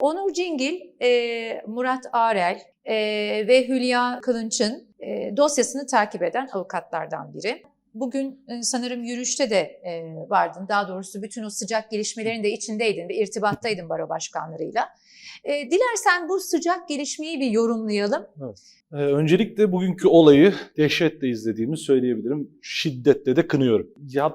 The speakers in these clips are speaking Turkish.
Onur Cingil, e, Murat Arel e, ve Hülya Kılınç'ın e, dosyasını takip eden avukatlardan biri. Bugün e, sanırım yürüyüşte de e, vardın. Daha doğrusu bütün o sıcak gelişmelerin de içindeydin ve irtibattaydın baro başkanlarıyla. E, dilersen bu sıcak gelişmeyi bir yorumlayalım. Ee, öncelikle bugünkü olayı dehşetle izlediğimi söyleyebilirim. Şiddetle de kınıyorum.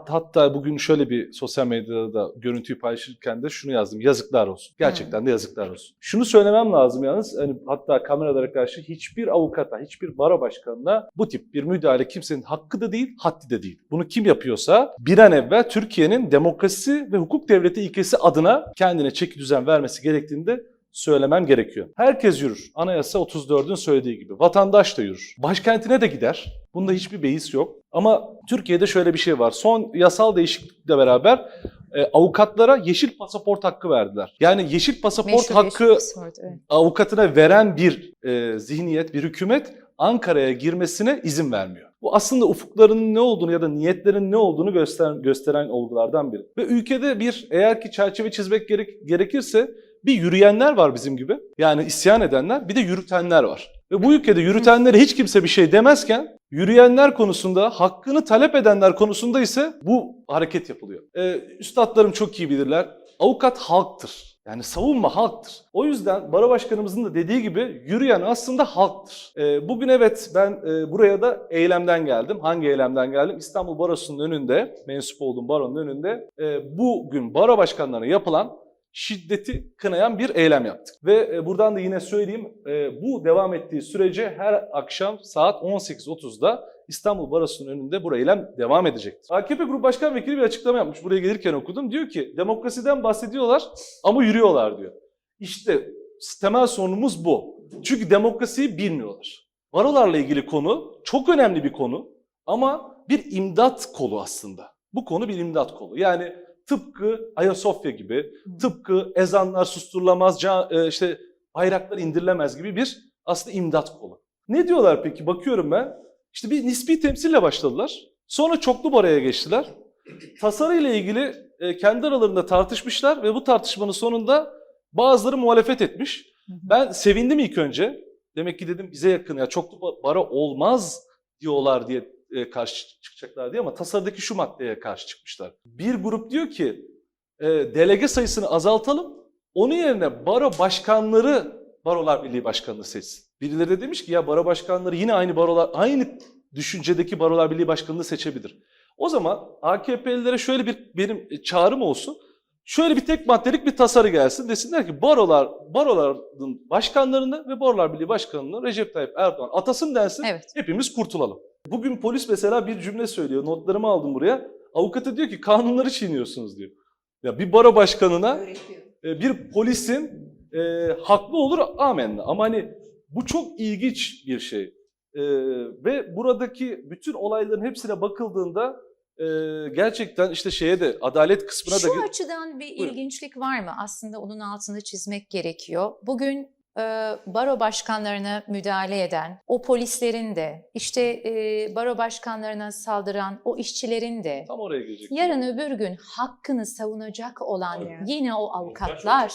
Hatta bugün şöyle bir sosyal medyada da görüntüyü paylaşırken de şunu yazdım. Yazıklar olsun. Gerçekten de yazıklar olsun. Şunu söylemem lazım yalnız. Hani hatta kameralara karşı hiçbir avukata, hiçbir baro başkanına bu tip bir müdahale kimsenin hakkı da değil, haddi de değil. Bunu kim yapıyorsa bir an evvel Türkiye'nin demokrasi ve hukuk devleti ilkesi adına kendine çeki düzen vermesi gerektiğinde söylemem gerekiyor. Herkes yürür. Anayasa 34'ün söylediği gibi. Vatandaş da yürür. Başkentine de gider. Bunda hiçbir beis yok. Ama Türkiye'de şöyle bir şey var. Son yasal değişiklikle beraber e, avukatlara yeşil pasaport hakkı verdiler. Yani yeşil pasaport Meşhur hakkı bir spor, evet. avukatına veren bir e, zihniyet, bir hükümet Ankara'ya girmesine izin vermiyor. Bu aslında ufuklarının ne olduğunu ya da niyetlerin ne olduğunu gösteren, gösteren olgulardan biri. Ve ülkede bir eğer ki çerçeve çizmek gerek, gerekirse bir yürüyenler var bizim gibi. Yani isyan edenler bir de yürütenler var. Ve bu ülkede yürütenlere hiç kimse bir şey demezken yürüyenler konusunda hakkını talep edenler konusunda ise bu hareket yapılıyor. Ee, üstadlarım çok iyi bilirler. Avukat halktır. Yani savunma halktır. O yüzden baro başkanımızın da dediği gibi yürüyen aslında halktır. Ee, bugün evet ben e, buraya da eylemden geldim. Hangi eylemden geldim? İstanbul Barosu'nun önünde, mensup olduğum baronun önünde e, bugün baro başkanlarına yapılan şiddeti kınayan bir eylem yaptık. Ve e, buradan da yine söyleyeyim e, bu devam ettiği sürece her akşam saat 18.30'da İstanbul Barosu'nun önünde bu eylem devam edecektir. AKP Grup Başkan Vekili bir açıklama yapmış. Buraya gelirken okudum. Diyor ki demokrasiden bahsediyorlar ama yürüyorlar diyor. İşte temel sorunumuz bu. Çünkü demokrasiyi bilmiyorlar. Barolarla ilgili konu çok önemli bir konu ama bir imdat kolu aslında. Bu konu bir imdat kolu. Yani tıpkı Ayasofya gibi, tıpkı ezanlar susturulamaz, e, işte bayraklar indirilemez gibi bir aslında imdat kolu. Ne diyorlar peki? Bakıyorum ben. İşte bir nispi temsille başladılar. Sonra çoklu baraya geçtiler. Tasarı ile ilgili e, kendi aralarında tartışmışlar ve bu tartışmanın sonunda bazıları muhalefet etmiş. Ben sevindim ilk önce. Demek ki dedim bize yakın ya çoklu ba- bara olmaz diyorlar diye e, karşı çıkacaklar diye ama tasarıdaki şu maddeye karşı çıkmışlar. Bir grup diyor ki e, delege sayısını azaltalım. Onun yerine baro başkanları Barolar Birliği Başkanlığı seçsin. Birileri de demiş ki ya baro başkanları yine aynı barolar aynı düşüncedeki Barolar Birliği Başkanlığı seçebilir. O zaman AKP'lilere şöyle bir benim çağrım olsun. Şöyle bir tek maddelik bir tasarı gelsin. Desinler ki barolar, baroların başkanlarını ve Barolar Birliği Başkanlığını Recep Tayyip Erdoğan atasın densin. Evet. Hepimiz kurtulalım. Bugün polis mesela bir cümle söylüyor. Notlarımı aldım buraya. Avukatı diyor ki kanunları çiğniyorsunuz diyor. Ya bir baro başkanına e, bir polisin e, haklı olur amenna. Ama hani bu çok ilginç bir şey. E, ve buradaki bütün olayların hepsine bakıldığında e, gerçekten işte şeye de adalet kısmına Şu da açıdan bir Buyurun. ilginçlik var mı? Aslında onun altını çizmek gerekiyor. Bugün baro başkanlarına müdahale eden o polislerin de, işte e, baro başkanlarına saldıran o işçilerin de, tam oraya gelecek. yarın öbür gün hakkını savunacak olan Evet. yine o avukatlar,